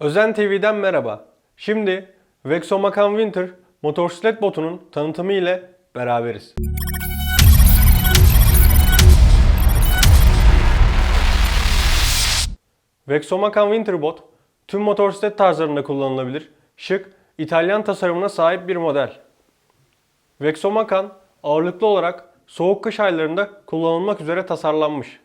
Özen TV'den merhaba. Şimdi Vexomacan Winter motosiklet botunun tanıtımı ile beraberiz. Vexomacan Winter bot tüm motosiklet tarzlarında kullanılabilir, şık, İtalyan tasarımına sahip bir model. Vexomacan ağırlıklı olarak soğuk kış aylarında kullanılmak üzere tasarlanmış.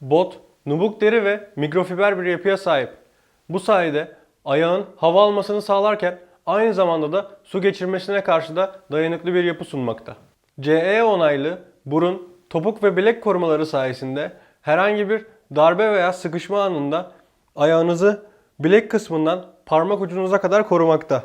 Bot, nubuk deri ve mikrofiber bir yapıya sahip. Bu sayede ayağın hava almasını sağlarken aynı zamanda da su geçirmesine karşı da dayanıklı bir yapı sunmakta. CE onaylı burun, topuk ve bilek korumaları sayesinde herhangi bir darbe veya sıkışma anında ayağınızı bilek kısmından parmak ucunuza kadar korumakta.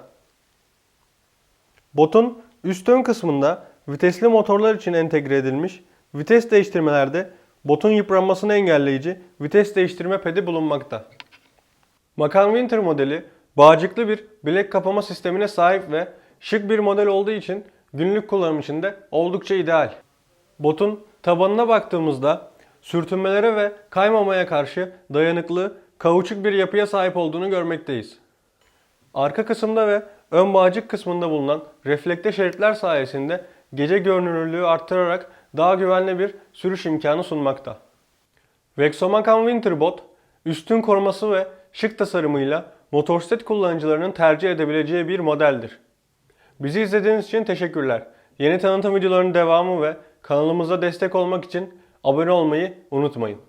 Botun üst ön kısmında vitesli motorlar için entegre edilmiş, vites değiştirmelerde botun yıpranmasını engelleyici vites değiştirme pedi bulunmakta. Macan Winter modeli bağcıklı bir bilek kapama sistemine sahip ve şık bir model olduğu için günlük kullanım için de oldukça ideal. Botun tabanına baktığımızda sürtünmelere ve kaymamaya karşı dayanıklı, kauçuk bir yapıya sahip olduğunu görmekteyiz. Arka kısımda ve ön bağcık kısmında bulunan reflekte şeritler sayesinde gece görünürlüğü arttırarak daha güvenli bir sürüş imkanı sunmakta. Vexomacan Winterbot, üstün koruması ve şık tasarımıyla motosiklet kullanıcılarının tercih edebileceği bir modeldir. Bizi izlediğiniz için teşekkürler. Yeni tanıtım videolarının devamı ve kanalımıza destek olmak için abone olmayı unutmayın.